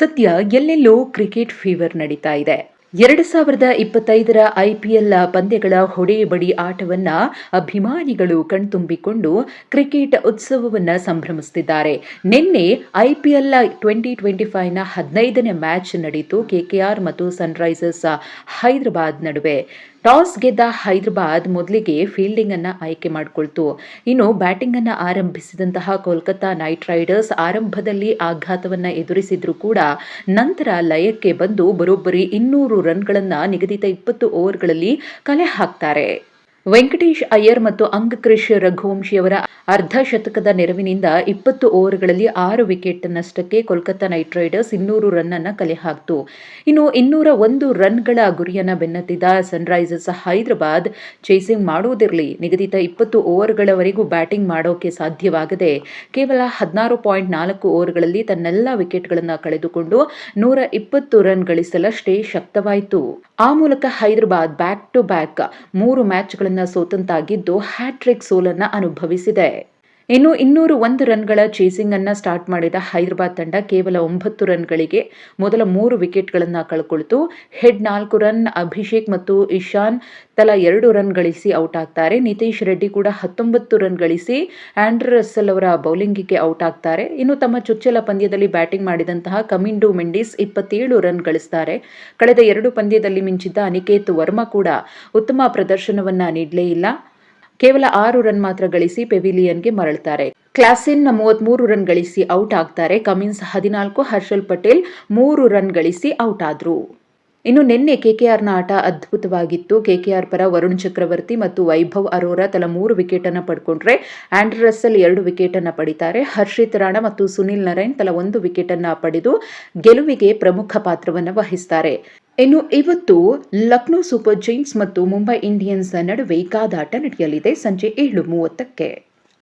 ಸದ್ಯ ಎಲ್ಲೆಲ್ಲೋ cricket fever ನಡೀತಾ ಇದೆ. ಎರಡು ಸಾವಿರದ ಇಪ್ಪತ್ತೈದರ ಐಪಿಎಲ್ ಪಂದ್ಯಗಳ ಹೊಡೆಬಡಿ ಆಟವನ್ನ ಅಭಿಮಾನಿಗಳು ಕಣ್ತುಂಬಿಕೊಂಡು ಕ್ರಿಕೆಟ್ ಉತ್ಸವವನ್ನು ಸಂಭ್ರಮಿಸುತ್ತಿದ್ದಾರೆ ನಿನ್ನೆ ಐಪಿಎಲ್ ಟ್ವೆಂಟಿ ಟ್ವೆಂಟಿ ಫೈವ್ನ ಹದಿನೈದನೇ ಮ್ಯಾಚ್ ನಡೆಯಿತು ಕೆಕೆಆರ್ ಮತ್ತು ಸನ್ರೈಸರ್ಸ್ ಹೈದರಾಬಾದ್ ನಡುವೆ. ಟಾಸ್ ಗೆದ್ದ ಹೈದರಾಬಾದ್ ಮೊದಲಿಗೆ ಫೀಲ್ಡಿಂಗ್ ಅನ್ನ ಆಯ್ಕೆ ಮಾಡಿಕೊಳ್ತು. ಇನ್ನು ಬ್ಯಾಟಿಂಗ್ ಅನ್ನ ಆರಂಭಿಸಿದಂತಹ ಕೋಲ್ಕತ್ತಾ ನೈಟ್ ರೈಡರ್ಸ್ ಆರಂಭದಲ್ಲಿ ಆಘಾತವನ್ನ ಎದುರಿಸಿದ್ರು ಕೂಡ ನಂತರ ಲಯಕ್ಕೆ ಬಂದು ಬರೋಬ್ಬರಿ ಇನ್ನೂರು ರನ್ಗಳನ್ನ ನಿಗದಿತ ಇಪ್ಪತ್ತು ಓವರ್ಗಳಲ್ಲಿ ಕಲೆ ಹಾಕ್ತಾರೆ. ವೆಂಕಟೇಶ್ ಅಯ್ಯರ್ ಮತ್ತು ಅಂಗಕ್ರಿಶ್ ರಘುವಂಶಿಯವರ ಅರ್ಧ ಶತಕದ ನೆರವಿನಿಂದ ಇಪ್ಪತ್ತು ಓವರ್ಗಳಲ್ಲಿ ಆರು ವಿಕೆಟ್ ನಷ್ಟಕ್ಕೆ ಕೋಲ್ಕತ್ತಾ ನೈಟ್ ರೈಡರ್ಸ್ ಇನ್ನೂರು ರನ್ ಅನ್ನ ಕಲೆ ಹಾಕ್ತು. ಇನ್ನು ಇನ್ನೂರ ಒಂದು ರನ್ಗಳ ಗುರಿಯನ್ನ ಬೆನ್ನತ್ತಿದ ಸನ್ರೈಸರ್ಸ್ ಹೈದರಾಬಾದ್ ಚೇಸಿಂಗ್ ಮಾಡುವುದಿರಲಿ ನಿಗದಿತ ಇಪ್ಪತ್ತು ಓವರ್ಗಳವರೆಗೂ ಬ್ಯಾಟಿಂಗ್ ಮಾಡೋಕೆ ಸಾಧ್ಯವಾಗದೆ ಕೇವಲ ಹದಿನಾರು ಪಾಯಿಂಟ್ ನಾಲ್ಕು ಓವರ್ಗಳಲ್ಲಿ ತನ್ನೆಲ್ಲ ವಿಕೆಟ್ಗಳನ್ನು ಕಳೆದುಕೊಂಡು ನೂರ ಇಪ್ಪತ್ತು ರನ್ ಗಳಿಸಲಷ್ಟೇ ಶಕ್ತವಾಯಿತು. ಆ ಮೂಲಕ ಹೈದರಾಬಾದ್ ಬ್ಯಾಕ್ ಟು ಬ್ಯಾಕ್ ಮೂರು ಮ್ಯಾಚ್ಗಳನ್ನು ಸೋತಂತಾಗಿದ್ದು ಹ್ಯಾಟ್ರಿಕ್ ಸೋಲನ್ನ ಅನುಭವಿಸಿದೆ. ಇನ್ನು ಇನ್ನೂರು ಒಂದು ರನ್ಗಳ ಚೇಸಿಂಗ್ ಅನ್ನ ಸ್ಟಾರ್ಟ್ ಮಾಡಿದ ಹೈದರಾಬಾದ್ ತಂಡ ಕೇವಲ ಒಂಬತ್ತು ರನ್ಗಳಿಗೆ ಮೊದಲ ಮೂರು ವಿಕೆಟ್ಗಳನ್ನು ಕಳ್ಕೊಳ್ತು. ಹೆಡ್ ನಾಲ್ಕು ರನ್, ಅಭಿಷೇಕ್ ಮತ್ತು ಇಶಾನ್ ತಲಾ ಎರಡು ರನ್ ಗಳಿಸಿ ಔಟ್ ಆಗ್ತಾರೆ. ನಿತೇಶ್ ರೆಡ್ಡಿ ಕೂಡ ಹತ್ತೊಂಬತ್ತು ರನ್ ಗಳಿಸಿ ಆಂಡ್ರ್ ರಸ್ಸೆಲ್ ಅವರ ಬೌಲಿಂಗಿಗೆ ಔಟ್ ಆಗ್ತಾರೆ. ಇನ್ನು ತಮ್ಮ ಚುಚ್ಚಲ ಪಂದ್ಯದಲ್ಲಿ ಬ್ಯಾಟಿಂಗ್ ಮಾಡಿದಂತಹ ಕಮಿಂಡು ಮೆಂಡಿಸ್ ಇಪ್ಪತ್ತೇಳು ರನ್ ಗಳಿಸ್ತಾರೆ. ಕಳೆದ ಎರಡು ಪಂದ್ಯದಲ್ಲಿ ಮಿಂಚಿದ್ದ ಅನಿಕೇತ್ ವರ್ಮಾ ಕೂಡ ಉತ್ತಮ ಪ್ರದರ್ಶನವನ್ನ ನೀಡಲೇ ಇಲ್ಲ. ಕೇವಲ ಆರು ರನ್ ಮಾತ್ರ ಗಳಿಸಿ ಪೆವಿಲಿಯನ್ಗೆ ಮರಳುತ್ತಾರೆ. ಕ್ಲಾಸಿನ್ ಮೂವತ್ಮೂರು ರನ್ ಗಳಿಸಿ ಔಟ್ ಆಗ್ತಾರೆ. ಕಮಿನ್ಸ್ ಹದಿನಾಲ್ಕು, ಹರ್ಷಲ್ ಪಟೇಲ್ ಮೂರು ರನ್ ಗಳಿಸಿ ಔಟ್ ಆದ್ರು. ಇನ್ನು ನಿನ್ನೆ ಕೆಕೆಆರ್ನ ಆಟ ಅದ್ಭುತವಾಗಿತ್ತು. ಕೆಕೆಆರ್ ಪರ ವರುಣ್ ಚಕ್ರವರ್ತಿ ಮತ್ತು ವೈಭವ್ ಅರೋರಾ ತಲಾ ಮೂರು ವಿಕೆಟ್ ಅನ್ನು ಪಡ್ಕೊಂಡ್ರೆ ಆಂಡ್ರ ರಸ್ಸಲ್ ಎರಡು ವಿಕೆಟ್ ಅನ್ನು ಪಡಿತಾರೆ. ಹರ್ಷಿತ್ ರಾಣಾ ಮತ್ತು ಸುನಿಲ್ ನರೈನ್ ತಲಾ ಒಂದು ವಿಕೆಟ್ ಅನ್ನು ಪಡೆದು ಗೆಲುವಿಗೆ ಪ್ರಮುಖ ಪಾತ್ರವನ್ನು ವಹಿಸ್ತಾರೆ. ಇನ್ನು ಇವತ್ತು ಲಕ್ನೋ ಸೂಪರ್ ಜೈನ್ಸ್ ಮತ್ತು ಮುಂಬೈ ಇಂಡಿಯನ್ಸ್ ನಡುವೆ ಕಾದಾಟ ನಡೆಯಲಿದೆ. ಸಂಜೆ ಏಳು ಮೂವತ್ತಕ್ಕೆ.